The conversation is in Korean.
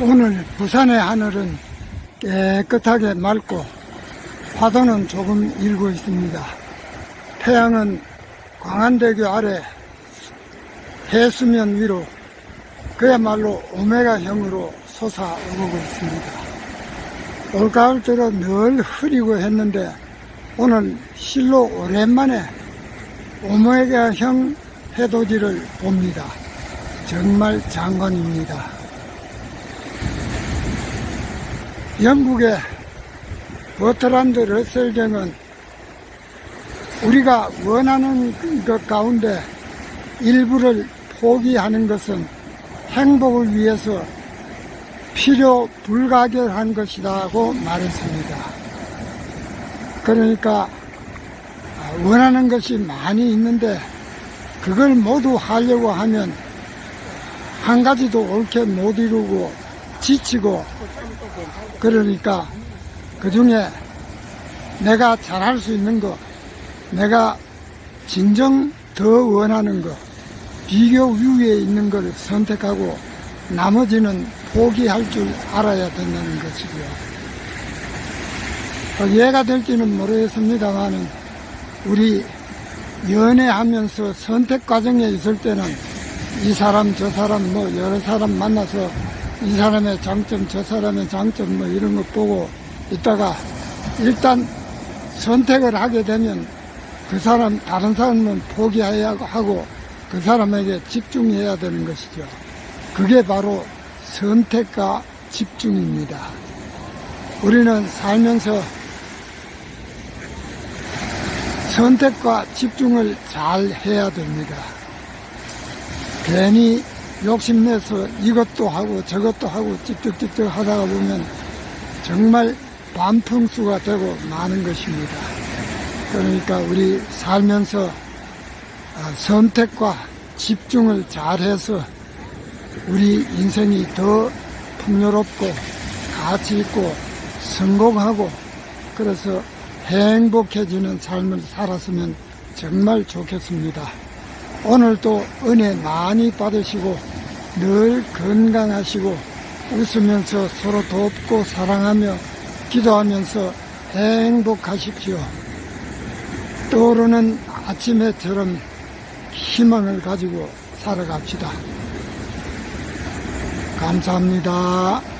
오늘 부산의 하늘은 깨끗하게 맑고 파도는 조금 일고 있습니다. 태양은 광안대교 아래 해수면 위로 그야말로 오메가형으로 솟아오르고 있습니다. 올가을 들어 늘 흐리고 했는데 오늘 실로 오랜만에 오메가형 해돋이를 봅니다. 정말 장관입니다. 영국의 버트란드 러셀경은 우리가 원하는 것 가운데 일부를 포기하는 것은 행복을 위해서 필요 불가결한 것이라고 말했습니다. 그러니까 원하는 것이 많이 있는데 그걸 모두 하려고 하면 한 가지도 옳게 못 이루고 지치고 그러니까 그 중에 내가 잘할 수 있는 거, 내가 진정 더 원하는 거, 비교 위에 있는 걸 선택하고 나머지는 포기할 줄 알아야 된다는 것이고요. 어, 이해가 될지는 모르겠습니다만은 우리 연애하면서 선택 과정에 있을 때는 이 사람 저 사람 뭐 여러 사람 만나서 이 사람의 장점 저 사람의 장점 뭐 이런 거 보고 있다가 일단 선택을 하게 되면 그 사람 다른 사람은 포기해야 하고 그 사람에게 집중해야 되는 것이죠. 그게 바로 선택과 집중입니다. 우리는 살면서 선택과 집중을 잘 해야 됩니다. 괜히 욕심내서 이것도 하고 저것도 하고 찝쩍찝쩍 하다가 보면 정말 반풍수가 되고 마는 것입니다. 그러니까 우리 살면서 아, 선택과 집중을 잘해서 우리 인생이 더 풍요롭고 가치 있고 성공하고 그래서 행복해지는 삶을 살았으면 정말 좋겠습니다. 오늘도 은혜 많이 받으시고 늘 건강하시고 웃으면서 서로 돕고 사랑하며 기도하면서 행복하십시오. 떠오르는 아침에처럼 희망을 가지고 살아갑시다. 감사합니다.